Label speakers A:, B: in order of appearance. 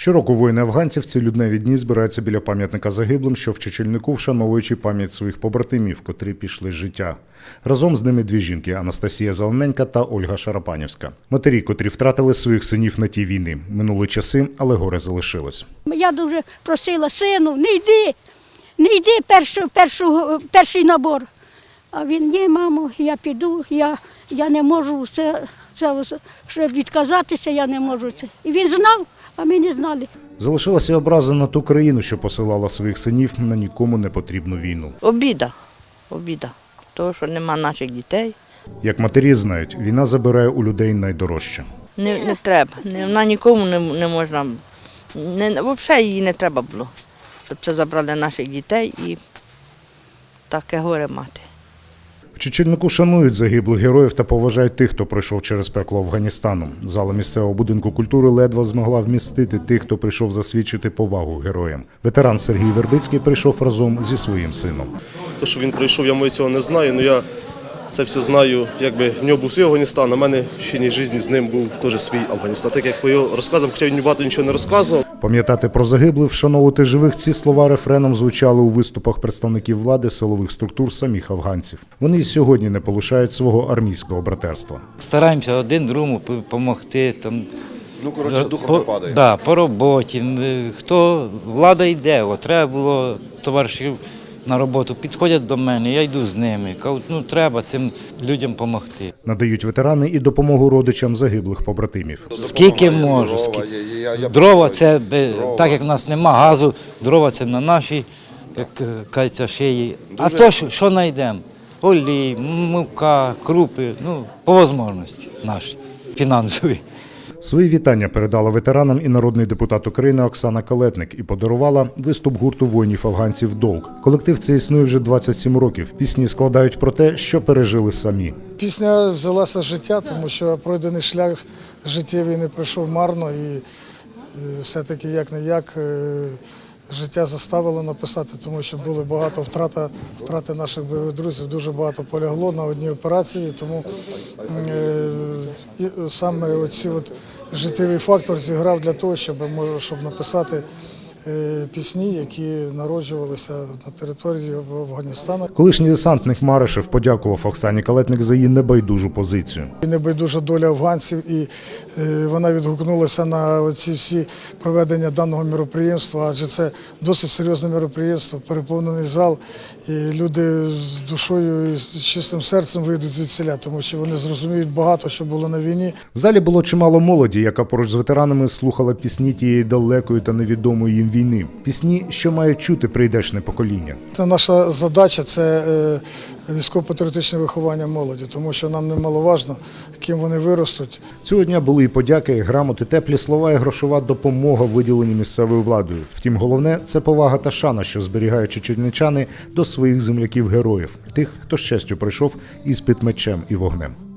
A: Щороку воїни афганців ці людневі дні збираються біля пам'ятника загиблим, що в Чечельнику, вшановуючи пам'ять своїх побратимів, котрі пішли з життя. Разом з ними дві жінки Анастасія Зелененька та Ольга Шарапанівська. Матері, котрі втратили своїх синів на ті війни. Минули часи, але горе залишилось.
B: Я дуже просила сину, не йди, не йди першу, першу, перший набор. А він, ні, мамо, я піду, я, я не можу це, це, щоб відказатися, я не можу це. І він знав, а ми не знали.
A: Залишилася образа на ту країну, що посилала своїх синів на нікому не потрібну війну.
C: Обіда. Обіда. Того, що нема наших дітей.
A: Як матері знають, війна забирає у людей найдорожче.
C: Не, не треба. Не, вона нікому не, не можна. Не, взагалі її не треба було, щоб це забрали наших дітей і таке горе мати.
A: В Чечельнику шанують загиблих героїв та поважають тих, хто пройшов через пекло Афганістану. Зала місцевого будинку культури ледве змогла вмістити тих, хто прийшов засвідчити повагу героям. Ветеран Сергій Вербицький прийшов разом зі своїм сином.
D: То, що він прийшов, я мою цього не знаю, але я це все знаю, якби в нього був свій Афганістан, а в мене в чинній житті з ним був теж свій Афганістан. Так як по його розказам, хоча він багато нічого не розказував,
A: Пам'ятати про загиблих, вшановувати живих ці слова рефреном звучали у виступах представників влади силових структур самих афганців. Вони й сьогодні не полишають свого армійського братерства.
E: Стараємося один другому допомогти. Там,
F: Ну, коротше, духом
E: по,
F: не падає.
E: Да, по роботі. Хто влада йде, от, треба було товаришів на роботу, підходять до мене, я йду з ними. Кажуть, ну треба цим людям допомогти.
A: Надають ветерани і допомогу родичам загиблих побратимів.
E: Скільки можу.
F: дрова,
E: скільки. Дрова це,
F: дрова.
E: так як в нас нема газу, дрова це на нашій, як е, кажеться, шиї. А то що, що знайдемо? Олій, мука, крупи, ну, по можливості наші, фінансові.
A: Свої вітання передала ветеранам і народний депутат України Оксана Калетник і подарувала виступ гурту воїнів афганців Долг. Колектив це існує вже 27 років. Пісні складають про те, що пережили самі.
G: Пісня взялася з життя, тому що пройдений шлях життєвий не пройшов марно і е, все-таки як не як життя заставило написати, тому що було багато втрата, втрати наших бойових друзів, дуже багато полягло на одній операції. Тому е, саме оці життєвий фактор зіграв для того, щоб щоб написати пісні, які народжувалися на території Афганістану.
A: Колишній десантник Маришев подякував Оксані Калетник за її небайдужу позицію.
G: Небайдужа доля афганців, і е, вона відгукнулася на ці всі проведення даного міроприємства, адже це досить серйозне міроприємство, переповнений зал, і люди з душою і з чистим серцем вийдуть звідсіля, тому що вони зрозуміють багато, що було на війні.
A: В залі було чимало молоді, яка поруч з ветеранами слухала пісні тієї далекої та невідомої їм війни. Пісні, що мають чути прийдешне покоління.
G: Це наша задача це е, військово-патріотичне виховання молоді, тому що нам немаловажно, ким вони виростуть.
A: Цього дня були і подяки, і грамоти, теплі слова, і грошова допомога виділені місцевою владою. Втім, головне це повага та шана, що зберігають чеченичани до своїх земляків-героїв, тих, хто з честю прийшов із під мечем і вогнем.